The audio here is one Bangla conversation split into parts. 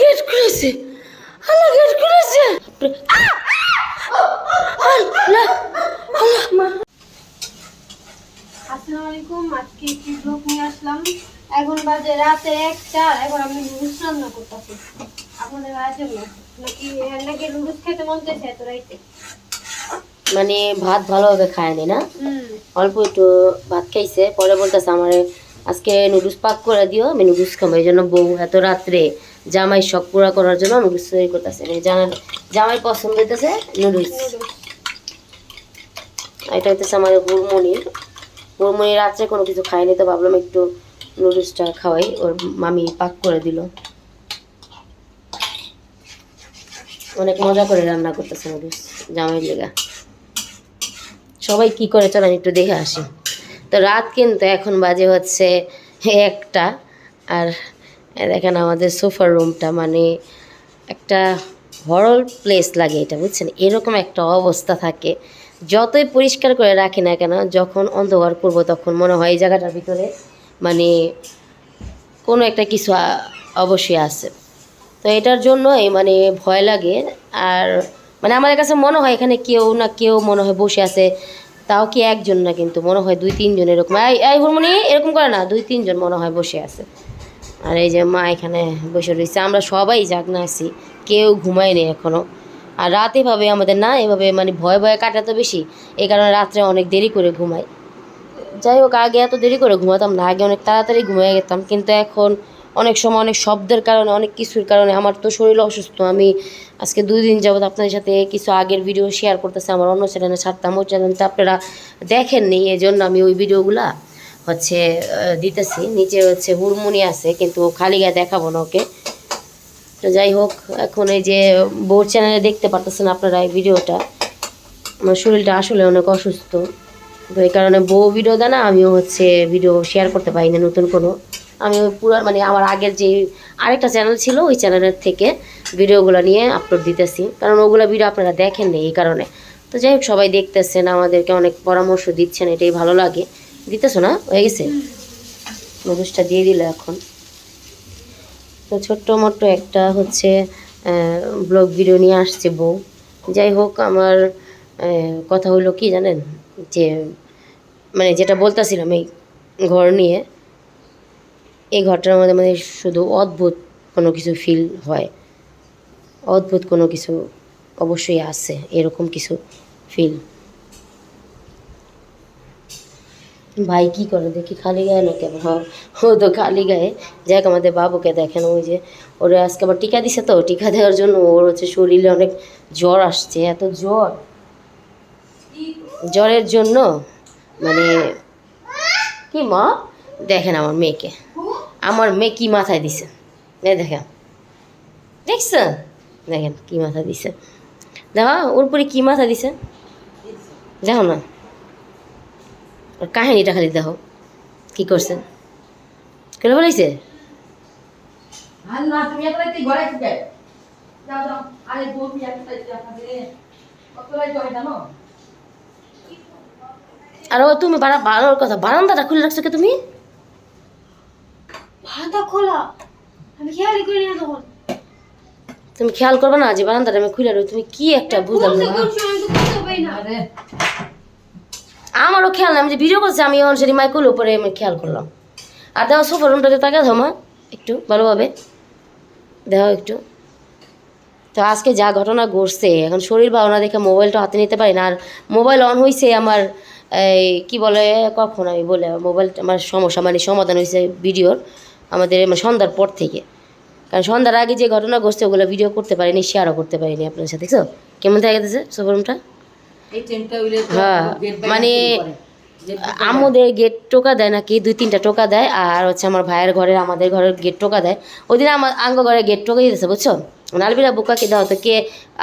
গেট খুলেছে। গেট খুলেছে। আসসালামু আলাইকুম আজকে একটি ব্লগ নিয়ে আসলাম। এখন বাজে রাতে একটা এখন আমি নুডলস রান্না করতেছি। আপনাদের ভাইয়ের জন্য। নাকি নাকি নুডলস খেতে মন চাইছে এত রাইতে? মানে ভাত ভালোভাবে খায়নি না? অল্প একটু ভাত খাইছে পরে বলতেছে আমার আজকে নুডলস পাক করে দিও, আমি নুডলস খাব। এই জন্য বউ এত রাত্রে জামাই শখ পুরা করার জন্য নুডলস তৈরি করতেছে। জামাই পছন্দ হইতেছে নুডলস। এটা হইতেছে আমার হুরমনির হুরমনি রাত্রে কোনো কিছু খায়নি, তো ভাবলাম একটু নুডলসটা খাওয়াই। ওর মামি পাক করে দিল। অনেক মজা করে রান্না করতেছে নুডলস জামাই লেগা। সবাই কি করে চলেন একটু দেখে আসি। তো রাত কিন্তু এখন বাজে হচ্ছে একটা। আর দেখেন আমাদের সোফার রুমটা মানে একটা হরল প্লেস লাগে এটা, বুঝছেন? এরকম একটা অবস্থা থাকে। যতই পরিষ্কার করে রাখি না কেন, যখন অন্ধকার করব তখন মনে হয় এই জায়গাটার ভিতরে মানে কোনো একটা কিছু অবশ্যই আছে। তো এটার জন্যই মানে ভয় লাগে। আর মানে আমার কাছে মনে হয় এখানে কেউ না কেউ মনে হয় বসে আছে। তাও কি একজন না কিন্তু? মনে হয় দুই, তিনজন এরকম। এই হুরমনি, এরকম করে না, দুই, তিনজন মনে হয় বসে আছে। আর এই যে মা এখানে বসে রয়েছে, আমরা সবাই জাগনা আছি, কেউ ঘুমায়নি এখনও আর রাত এভাবে আমাদের না, এভাবে মানে ভয় ভয়ে কাটা তো বেশি, এই কারণে রাত্রে অনেক দেরি করে ঘুমাই। যাই হোক, আগে এত দেরি করে ঘুমাতাম না, আগে অনেক তাড়াতাড়ি ঘুমিয়ে যেতাম, কিন্তু এখন অনেক সময় অনেক শব্দের কারণে, অনেক কিছুর কারণে আমার তো শরীর অসুস্থ। আমি আজকে দুই দিন যাবত আপনাদের সাথে কিছু আগের ভিডিও শেয়ার করতেছে, আমার অন্য চ্যানেলে ছাড়তাম ওই চ্যানেলটা আপনারা দেখেননি এই জন্য আমি ওই ভিডিওগুলা হচ্ছে দিতেছি। নিচে হচ্ছে হুড়মুনি আছে, কিন্তু খালি গায়ে দেখাবো না ওকে। তো যাই হোক, এখন এই যে বোর চ্যানেলে দেখতে পারতেছেন আপনারা এই ভিডিওটা আমার শরীরটা আসলে অনেক অসুস্থ। তো এই কারণে বউ ভিডিও দেয় না, আমিও হচ্ছে ভিডিও শেয়ার করতে পারি না নতুন কোনো। আমি ওই পুরো মানে আমার আগের যে আরেকটা চ্যানেল ছিল, ওই চ্যানেলের থেকে ভিডিওগুলো নিয়ে আপলোড দিতেছি। কারণ ওগুলো ভিডিও আপনারা দেখেননি এই কারণে। তো যাই হোক, সবাই দেখতেছেন, আমাদেরকে অনেক পরামর্শ দিচ্ছেন, এটাই ভালো লাগে। দিতেছো না? হয়ে গেছে? নুডলসটা দিয়ে দিল এখন। তো ছোট্ট মোট্ট একটা হচ্ছে ব্লগ ভিডিও নিয়ে আসছে বউ। যাই হোক, আমার কথা হলো কি জানেন? যে মানে যেটা বলতেছিলাম এই ঘর নিয়ে এই ঘটনার মধ্যে মানে শুধু অদ্ভুত কোনো কিছু ফিল হয়। অদ্ভুত কোনো কিছু অবশ্যই আছে, এরকম কিছু ফিল ভাই কি করে, দেখি খালি গায়ে না কেন? হ্যাঁ ও তো খালি গায়ে। যাই হোক, আমাদের বাবুকে দেখেন, ওই যে ওরা আজকে আবার টিকা দিছে তো, টিকা দেওয়ার জন্য ওর হচ্ছে শরীরে অনেক জ্বর আসছে, এত জ্বর। জ্বরের জন্য মানে কি মা? দেখেন আমার মেয়েকে। আমার মেয়ে কি মাথায় দিছে? এই দেখেন। দেখছেন দেখেন কি মাথা দিছে। দেখো ওর পরে কি মাথা দিছে? দেখো না। ওর কাহিনীটা খালি দেখো। কি করছে? কেন? বলেছে আর তুমি বারান্দাটা খুলে রাখছো কে তুমি? ভাতা খোলা। আমি খেয়ালই করি না তখন। তুমি খেয়াল করবে না যে বারান্দাটা আমি খুলে রাখি তুমি কি একটা বুঝলাম না। আমারও খেয়াল না আমি যে ভিডিও করছি আমি অনুসারী মাইকুল উপরে আমি খেয়াল করলাম। আর দেখো সোফা রুমটাতে তাকা দাও মা একটু ভালোভাবে। দেখো একটু। তো আজকে যা ঘটনা ঘটছে এখন শরীর ভালো না দেখে মোবাইলটা হাতে নিতে পারি না। আর মোবাইল অন হয়েছে আমার এই কি বলে কখন আমি বলে মোবাইল আমার সমস্যা মানে সমাধান হয়েছে ভিডিওর আমাদের সন্ধ্যার পর থেকে। কারণ সন্ধ্যার আগে যে ঘটনা ঘটছে ওগুলো ভিডিও করতে পারিনি শেয়ারও করতে পারিনি আপনার সাথে দেখছ? কেমন থাকে গেছে সোফা রুমটা? এই ট্রেনটা হইলে তো হ্যাঁ, মানে আমাদের গেট টোকা দেয় নাকি? দুই তিনটা টোকা দেয় আর হচ্ছে আমার ভাইয়ের ঘরের আমাদের ঘরের গেট টোকা দেয়। ওই দিন আমার আঙ্গ ঘরের গেট টোকা দিতেছে বুঝছ? মানে আলবিরা বুকা কে দাও তো কে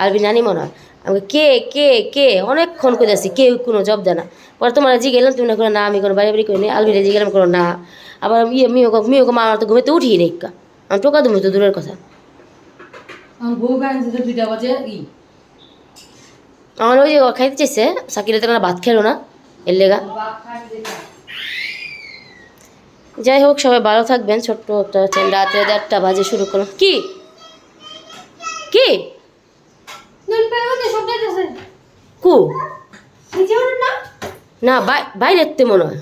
আলবি নানি মনে আমাকে কে কে কে? অনেকক্ষণ করে আসি কেউ কোনো জব দেয় না। পরে তোমার জি গেলাম তুমি না করো না আমি কোনো বাড়ি বাড়ি করিনি আলবিরা জি গেলাম কোনো না। আবার ইয়ে মিও মিও মা আমার তো ঘুমেতে উঠিয়ে নেই। আমি টোকা দেবো তো দূরের কথা। আমার ওই যে খাইতে চাইছে সাকিরে তো ভাত খেলো না এর লেগা। যাই হোক সবাই ভালো থাকবেন। ছোট্ট একটা রাত্রে দেড়টা বাজে শুরু করলাম। কি? কি? কু? না। না বাই বাইরে এত্তে মনে হয়।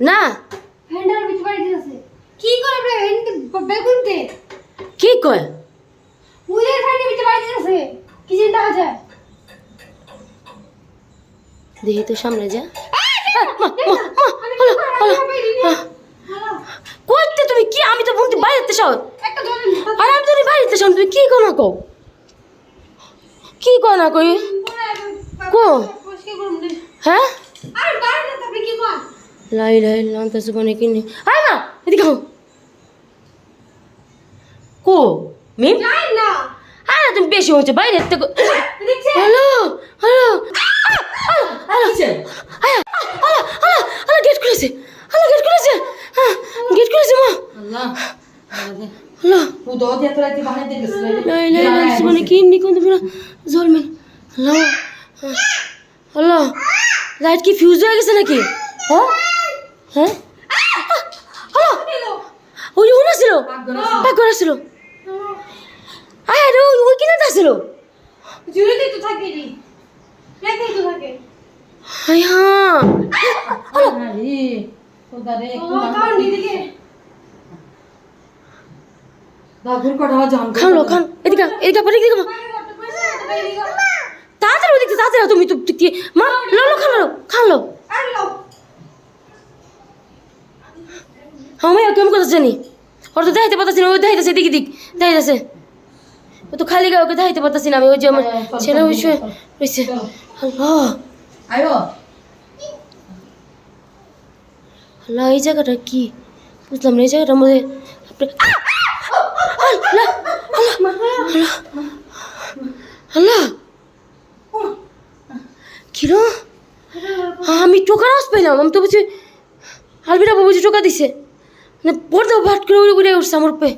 না। কি করে কি কয়? ভিতরে কি চিন্তা দেখা দেখি তো সামনে যা। না কইতে তুমি কি? আমি তো বলতে বাইরে একটা আর আমি তো বাইরে সব তুমি কি কো না কও? কি কো না কই? কো? হ্যাঁ? লাই লাই লান্তা সুবনে কিনে আয় না এদিকে কো? মিম? না আরে, তুমি বেশি হচ্ছে বাইরে দেখছে হ্যালো হ্যালো। গেট খুলেছে। গেট খুলেছে। গেট খুলেছে মা। আল্লাহ গেছিল লাই লাই লাই সুবনে কিনে কোন তুমি জলমেন হ্যালো হ্যালো লাইট কি ফিউজ হয়ে গেছে নাকি? হ্যাঁ? হ্যাঁ? হ্যালো ওই যে উনা ছিল। পাক করা ছিল আয় আরে ওই কিনা ছিল জুড়েতেই তো থাকে রে লেখাই তো থাকে হ্যাঁ খোদা রে কারণ দিদিকে। খান লো খান। এদিকে এদিকে আও, এদিকে। তাড়াতাড়ি ওদিকে তাড়াতাড়ি তুমি তো মা লো লো খান লো খান লো। হ্যাঁ মাইয়া কেমন কথা জানি? ওর তো দেখাইতে পারতাছি না ওই দেখাইতেছে দিকে দিক দেখাইতেছে। ও তো খালি গায়ে ওকে দেখাইতে পারতাছি না আমি ওই যে আমার ছেলে ওই শুয়ে রয়েছে আল্লাহ এই জায়গাটা কি? বুঝলাম না এই জায়গাটার মধ্যে! আল্লাহ কিরো আমি টোকার আওয়াজ পেলাম আমি তো বুঝি আলবিরা বাবু যে টোকা দিছে। মানে পড়তে ভাট করে উড়ে উঠছে আমার উপরে।